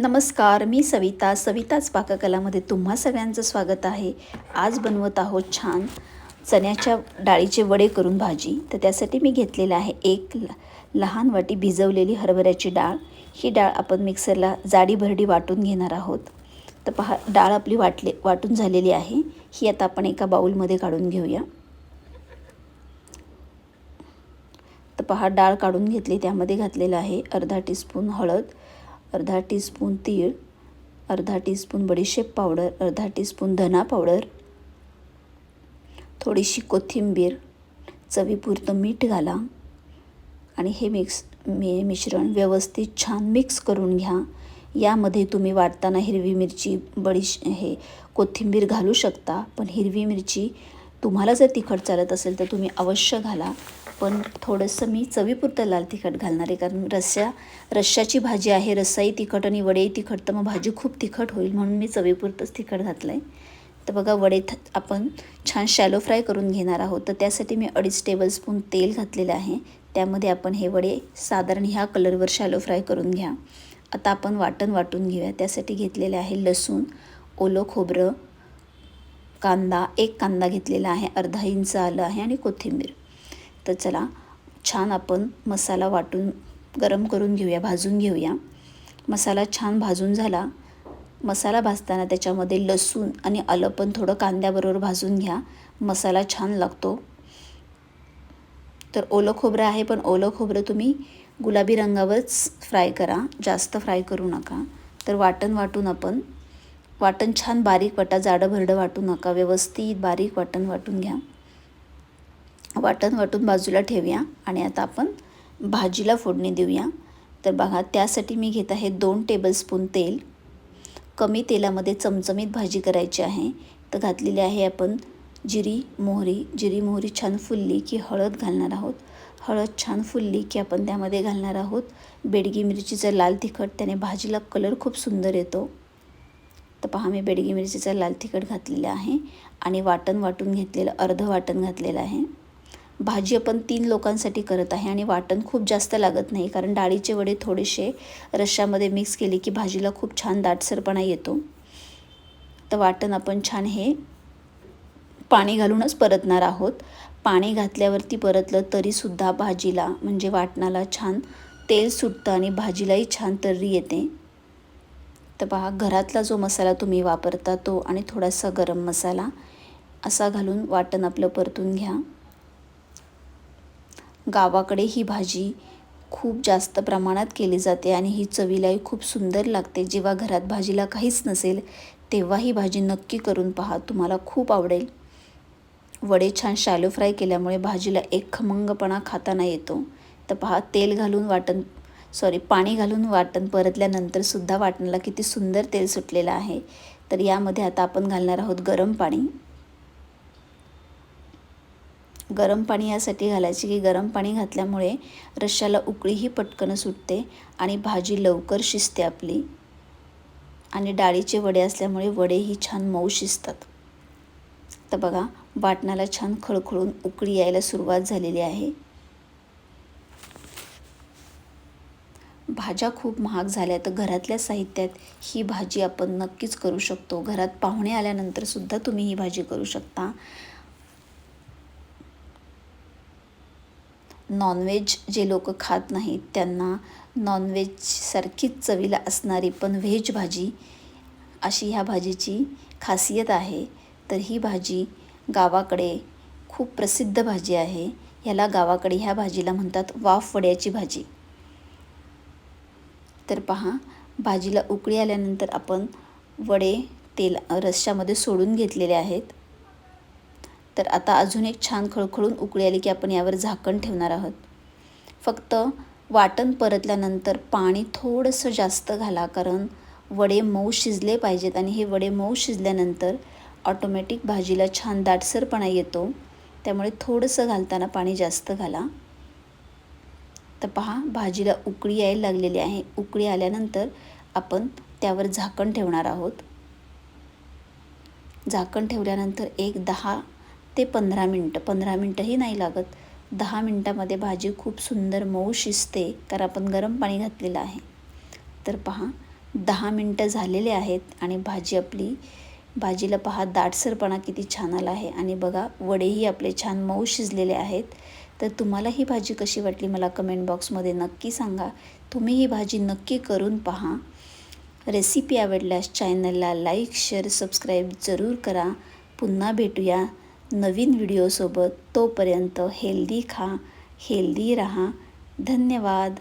नमस्कार मी सविता. सविताच पाककलामध्ये तुम्हा सगळ्यांचं स्वागत आहे. आज बनवत आहोत छान चण्याच्या डाळीचे वडे करून भाजी. तर त्यासाठी मी घेतलेलं आहे एक ल लहान वाटी भिजवलेली हरभऱ्याची डाळ. ही डाळ आपण मिक्सरला जाडी भरडी वाटून घेणार आहोत. तर पहा डाळ आपली वाटले वाटून झालेली आहे. ही आता आपण एका बाऊलमध्ये काढून घेऊया. तर पहा डाळ काढून घेतली. त्यामध्ये घातलेलं आहे अर्धा टीस्पून हळद. अर्धा टीस्पून तीळ अर्धा टीस्पून बडीशेप पावडर अर्धा टीस्पून धना पावडर थोडीशी कोथिंबीर चवीपुरतं मीठ घाला आणि हे मिक्स मी मिश्रण व्यवस्थित छान मिक्स करून घ्या. यामध्ये तुम्ही वाटताना हिरवी मिरची बडीश हे कोथिंबीर घालू शकता पण हिरवी मिरची तुम्हाला जर तिखट चालत असेल तर तुम्ही अवश्य घाला. पण थोडंसं मी चवीपुरतं लाल तिखट घालणार आहे. कारण रस्सा रश्शाची भाजी आहे रस्साही तिखट आणि वडेही तिखट. तर मग भाजी खूप तिखट होईल म्हणून मी चवीपुरतंच तिखट घातलं आहे तर बघा वडे थ आपण छान शॅलो फ्राय करून घेणार आहोत. तर त्यासाठी मी अडीच टेबलस्पून तेल घातलेलं आहे. त्यामध्ये आपण हे वडे साधारण ह्या कलरवर शॅलो फ्राय करून घ्या. आता आपण वाटण वाटून घेऊया. त्यासाठी घेतलेले आहे लसूण ओलं खोबरं कांदा एक कांदा घेतलेला आहे. अर्धा इंच आलं आहे आणि कोथिंबीर. तर चला छान आपण मसाला वाटून गरम करून घेऊया भाजून घेऊया. मसाला छान भाजून झाला. मसाला भाजताना त्याच्यामध्ये लसूण आणि आलं पण थोडं कांद्याबरोबर भाजून घ्या. मसाला छान लागतो. तर ओलं खोबरं आहे पण ओलं खोबरं तुम्ही गुलाबी रंगावरच फ्राय करा. जास्त फ्राय करू नका. तर वाटण वाटून आपण वाटण छान बारीक वाटा जाडं भरडं वाटू नका. व्यवस्थित बारीक वाटण वाटून घ्या. वाटण वाटून बाजूला ठेवूया आणि आता आपण भाजीला फोडणी देऊया. तर बघा त्यासाठी मी घेत आहे दोन टेबलस्पून तेल. कमी तेलामध्ये चमचमीत भाजी करायची आहे. तर घातलेली आहे आपण जिरी मोहरी. जिरी मोहरी छान फुलली की हळद घालणार आहोत. हळद छान फुलली की आपण त्यामध्ये घालणार आहोत. बेडगी मिरचीचं लाल तिखट त्याने भाजीला कलर खूप सुंदर येतो. तर पहा मी बेडगी मिरचीचं लाल तिखट घातलेलं आहे आणि वाटण वाटून घेतलेलं अर्धं वाटण घातलेलं आहे. भाजी आपण तीन लोकांसाठी करत आहे आणि वाटण खूप जास्त लागत नाही कारण डाळीचे वडे थोडेसे रश्श्यामध्ये मिक्स केले की भाजीला खूप छान दाटसरपणा येतो. तर वाटण आपण छान हे पाणी घालूनच परतणार आहोत. पाणी घातल्यावरती परतलं तरीसुद्धा भाजीला म्हणजे वाटणाला छान तेल सुटतं आणि भाजीलाही छान तर्री येते. तर पहा घरातला जो मसाला तुम्ही वापरता तो आणि थोडासा गरम मसाला असा घालून वाटण आपलं परतून घ्या. गावाकडे ही भाजी खूप जास्त प्रमाणात केली जाते आणि ही चवीलाही खूप सुंदर लागते. जेव्हा घरात भाजीला काहीच नसेल तेव्हा ही भाजी नक्की करून पहा. तुम्हाला खूप आवडेल. वडे छान शॅलो फ्राय केल्यामुळे भाजीला एक खमंगपणा खाताना येतो. तर पहा तेल घालून वाटण सॉरी पाणी घालून वाटण परतल्यानंतरसुद्धा वाटणाला किती सुंदर तेल सुटलेलं आहे. तर यामध्ये आता आपण घालणार आहोत गरम पाणी. गरम पाणी यासाठी घालायचे. की गरम पाणी घातल्यामुळे रश्श्याला उकळीही पटकन सुटते आणि भाजी लवकर शिजते आपली. आणि डाळीचे वडे असल्यामुळे वडेही छान मऊ शिजतात. तर बघा वाटणाला छान खळखळून उकळी यायला सुरुवात झालेली आहे. भाज्या खूप महाग झाल्या तर घरातल्या साहित्यात ही भाजी आपण नक्कीच करू शकतो. घरात पाहुणे आल्यानंतरसुद्धा तुम्ही ही भाजी करू शकता. नॉनव्हेज जे लोक खात नाहीत त्यांना नॉनव्हेजसारखीच चवीला असणारी पण व्हेज भाजी अशी ह्या भाजीची खासियत आहे. तर ही भाजी गावाकडे खूप प्रसिद्ध भाजी आहे. ह्याला गावाकडे ह्या भाजीला म्हणतात वाफ वड्याची भाजी. तर पहा भाजीला उकळी आल्यानंतर आपण वडे तेल रश्श्यामध्ये सोडून घेतलेले आहेत. तर आता अजून एक छान खळखळून उकळी आली की आपण यावर झाकण ठेवणार आहोत. फक्त वाटण परतल्यानंतर पाणी थोडंसं जास्त घाला कारण वडे मऊ शिजले पाहिजेत आणि हे वडे मऊ शिजल्यानंतर ऑटोमॅटिक भाजीला छान दाटसरपणा येतो. त्यामुळे थोडंसं घालताना पाणी जास्त घाला. तर पहा भाजीला उकळी यायला लागलेली आहे. उकळी आल्यानंतर आपण त्यावर झाकण ठेवणार आहोत. झाकण ठेवल्यानंतर एक दहा ते पंधरा मिनटं पंधरा मिनटंही नाही लागत. दहा मिनटामध्ये भाजी खूप सुंदर मऊ शिजते कारण आपण गरम पाणी घातलेलं आहे. तर पहा दहा मिनटं झालेले आहेत आणि भाजी आपली भाजीला पहा दाटसरपणा किती छान आला आहे. आणि बघा वडेही आपले छान मऊ शिजलेले आहेत. तर तुम्हाला ही भाजी कशी वाटली मला कमेंट बॉक्समध्ये नक्की सांगा. तुम्ही ही भाजी नक्की करून पहा. रेसिपी आवडल्यास चॅनलला लाईक शेअर सबस्क्राईब जरूर करा. पुन्हा भेटूया. नवीन व्हिडिओसोबत तोपर्यंत हेल्दी खा हेल्दी राहा. धन्यवाद.